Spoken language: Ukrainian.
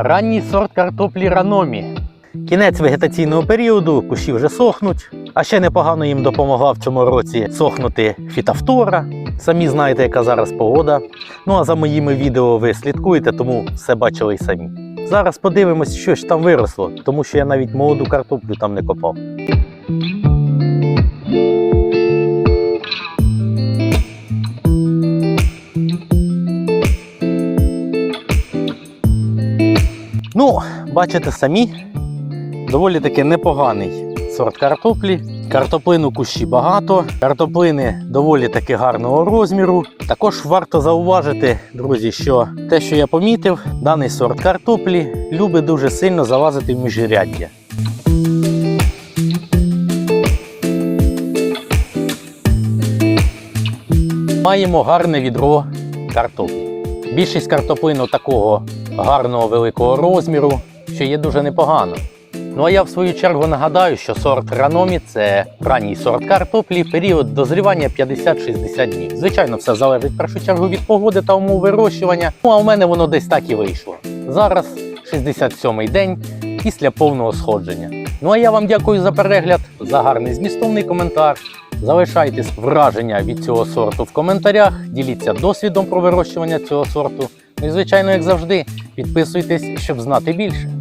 Ранній сорт картоплі Раномі. Кінець вегетаційного періоду, кущі вже сохнуть. А ще непогано їм допомогла в цьому році сохнути фітавтора. Самі знаєте, яка зараз погода. Ну а за моїми відео ви слідкуєте, тому все бачили й самі. Зараз подивимось, що ж там виросло, тому що я навіть молоду картоплю там не копав. Ну, бачите самі, доволі таки непоганий сорт картоплі. Картоплину кущі багато, картоплини доволі таки гарного розміру. Також варто зауважити, друзі, що те, що я помітив, даний сорт картоплі любить дуже сильно залазити в міжряддя. Маємо гарне відро картоплі. Більшість картоплину такого гарного великого розміру, що є дуже непогано. Ну а я в свою чергу нагадаю, що сорт Раномі це ранній сорт картоплі, період дозрівання 50-60 днів. Звичайно, все залежить в першу чергу від погоди та умов вирощування. Ну а у мене воно десь так і вийшло. Зараз 67-й день після повного сходження. Ну а я вам дякую за перегляд, за гарний змістовний коментар. Залишайте враження від цього сорту в коментарях, діліться досвідом про вирощування цього сорту. Ну і звичайно, як завжди, підписуйтесь, щоб знати більше.